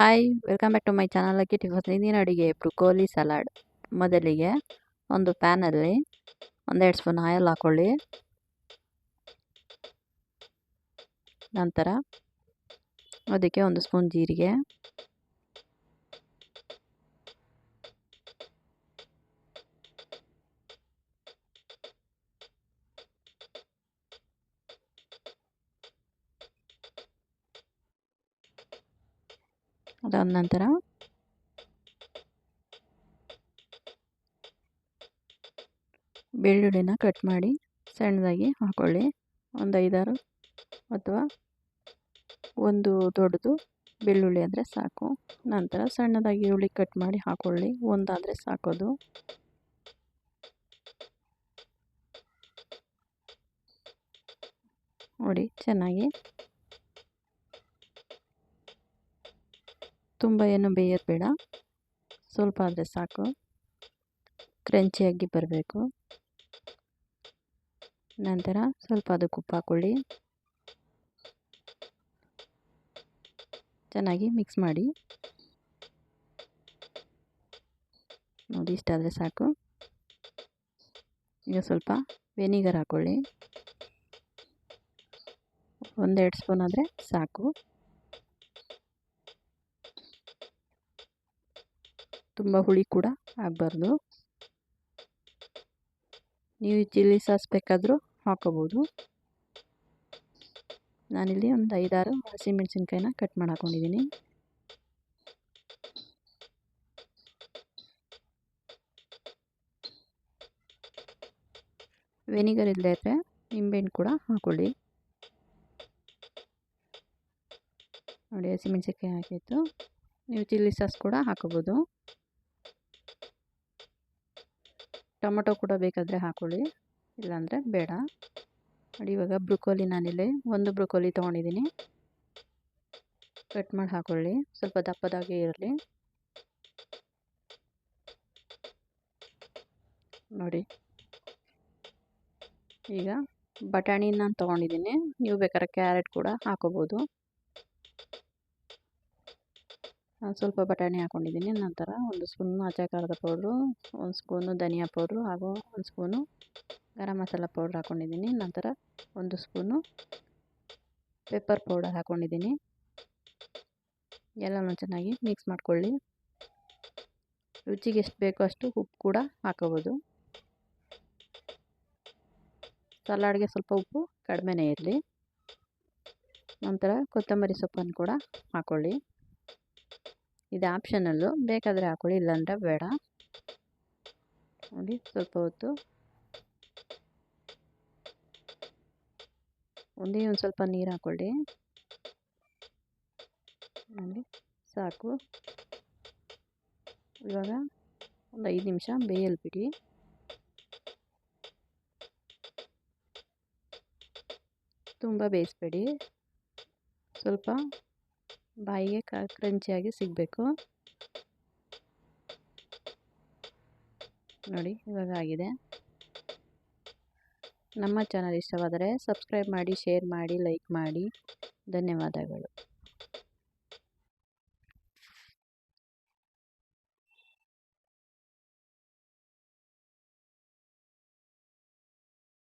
Hi welcome back to my channel ಅಕ್ಕಿ ಟಿಫಸ್ ಇಂದಿನ ಅಡುಗೆ ಬ್ರುಕೋಲಿ ಸಲಾಡ್ ಮೊದಲಿಗೆ ಒಂದು ಪ್ಯಾನಲ್ಲಿ ಒಂದೆರಡು ಸ್ಪೂನ್ ಆಯಿಲ್ ಹಾಕ್ಕೊಳ್ಳಿ ನಂತರ ಅದಕ್ಕೆ ಒಂದು ಸ್ಪೂನ್ ಜೀರಿಗೆ. ಅದಾದ ನಂತರ ಬೆಳ್ಳುಳ್ಳಿನ ಕಟ್ ಮಾಡಿ ಸಣ್ಣದಾಗಿ ಹಾಕ್ಕೊಳ್ಳಿ ಒಂದು ಐದಾರು ಅಥವಾ ಒಂದು ದೊಡ್ಡದು ಬೆಳ್ಳುಳ್ಳಿ ಆದರೆ ಸಾಕು. ನಂತರ ಸಣ್ಣದಾಗಿ ಈರುಳ್ಳಿ ಕಟ್ ಮಾಡಿ ಹಾಕ್ಕೊಳ್ಳಿ ಒಂದಾದರೆ ಸಾಕೋದು. ನೋಡಿ, ಚೆನ್ನಾಗಿ ತುಂಬ ಏನು ಬೇಯಬೇಡ ಬೇಡ ಸ್ವಲ್ಪ ಆದರೆ ಸಾಕು. ಕ್ರಂಚಿಯಾಗಿ ಬರಬೇಕು. ನಂತರ ಸ್ವಲ್ಪ ಅದಕ್ಕೆ ಉಪ್ಪು ಹಾಕ್ಕೊಳ್ಳಿ ಚೆನ್ನಾಗಿ ಮಿಕ್ಸ್ ಮಾಡಿ. ನೋಡಿ ಇಷ್ಟಾದರೆ ಸಾಕು. ಈಗ ಸ್ವಲ್ಪ ವೆನಿಗರ್ ಹಾಕ್ಕೊಳ್ಳಿ ಒಂದೆರಡು ಸ್ಪೂನ್ ಆದರೆ ಸಾಕು. ತುಂಬ ಹುಳಿ ಕೂಡ ಆಗಬಾರ್ದು. ನೀವು ಚಿಲ್ಲಿ ಸಾಸ್ ಬೇಕಾದರೂ ಹಾಕೋಬೋದು ನಾನಿಲ್ಲಿ ಒಂದು ಐದಾರು ಹಸಿಮೆಣಸಿನ್ಕಾಯಿನ ಕಟ್ ಮಾಡಿ ವೆನಿಗರ್ ಇಲ್ಲದೆ ಇದ್ದರೆ ನಿಂಬೆಹಣ್ಣು ಕೂಡ ಹಾಕ್ಕೊಳ್ಳಿ ನೋಡಿ, ಹಸಿಮೆಣಸಿನ್ಕಾಯಿ ಹಾಕಿತ್ತು ನೀವು ಚಿಲ್ಲಿ ಸಾಸ್ ಕೂಡ ಹಾಕೋಬೋದು ಟೊಮೊಟೊ ಕೂಡ ಬೇಕಾದರೆ ಹಾಕ್ಕೊಳ್ಳಿ ಇಲ್ಲಾಂದರೆ ಬೇಡ. ನೋಡಿ, ಇವಾಗ ಬ್ರೊಕೊಲಿ ನಾನಿಲ್ಲಿ ಒಂದು ಬ್ರೊಕೊಲಿ ತೊಗೊಂಡಿದ್ದೀನಿ. ಕಟ್ ಮಾಡಿ ಹಾಕ್ಕೊಳ್ಳಿ ಸ್ವಲ್ಪ ದಪ್ಪದಾಗಿ ಇರಲಿ. ನೋಡಿ, ಈಗ ಬಟಾಣಿ ನಾನು ತೊಗೊಂಡಿದ್ದೀನಿ. ನೀವು ಬೇಕಾದ್ರೆ ಕ್ಯಾರೆಟ್ ಕೂಡ ಹಾಕೋಬೋದು. ಸ್ವಲ್ಪ ಬಟಾಣಿ ಹಾಕ್ಕೊಂಡಿದ್ದೀನಿ ನಂತರ ಒಂದು ಸ್ಪೂನು ಆಚೆ ಖಾರದ ಪೌಡ್ರು ಒಂದು ಸ್ಪೂನು ಧನಿಯಾ ಪೌಡ್ರು ಹಾಗೂ ಒಂದು ಸ್ಪೂನು ಗರಂ ಮಸಾಲ ಪೌಡ್ರ್ ಹಾಕ್ಕೊಂಡಿದ್ದೀನಿ ನಂತರ ಒಂದು ಸ್ಪೂನು ಪೆಪ್ಪರ್ ಪೌಡರ್ ಹಾಕ್ಕೊಂಡಿದ್ದೀನಿ ಎಲ್ಲನೂ ಚೆನ್ನಾಗಿ ಮಿಕ್ಸ್ ಮಾಡ್ಕೊಳ್ಳಿ. ರುಚಿಗೆ ಎಷ್ಟು ಬೇಕೋ ಅಷ್ಟು ಉಪ್ಪು ಕೂಡ ಹಾಕೋಬೋದು. ಸಲಾಡ್ಗೆ ಸ್ವಲ್ಪ ಉಪ್ಪು ಕಡಿಮೆನೇ ಇರಲಿ. ನಂತರ ಕೊತ್ತಂಬರಿ ಸೊಪ್ಪನ್ನು ಕೂಡ ಹಾಕ್ಕೊಳ್ಳಿ ಇದು ಆಪ್ಷನಲ್ಲು ಬೇಕಾದರೆ ಹಾಕೊಳ್ಳಿ, ಇಲ್ಲಾಂದರೆ ಬೇಡ. ನೋಡಿ, ಸ್ವಲ್ಪ ಹೊತ್ತು. ಒಂದೇ ಒಂದು ಸ್ವಲ್ಪ ನೀರು ಹಾಕ್ಕೊಳ್ಳಿ ನೋಡಿ, ಸಾಕು. ಇವಾಗ ಒಂದು ಐದು ನಿಮಿಷ ಬೇಯಲ್ ಬಿಡಿ ತುಂಬ ಬೇಯಿಸ್ಬೇಡಿ. ಸ್ವಲ್ಪ ಬಾಯಿಗೆ ಕ್ರಂಚಿಯಾಗಿ ಸಿಗಬೇಕು. ನೋಡಿ, ಇವಾಗ ಆಗಿದೆ. ನಮ್ಮ ಚಾನಲ್ ಇಷ್ಟವಾದರೆ ಸಬ್ಸ್ಕ್ರೈಬ್ ಮಾಡಿ, ಶೇರ್ ಮಾಡಿ, ಲೈಕ್ ಮಾಡಿ. ಧನ್ಯವಾದಗಳು.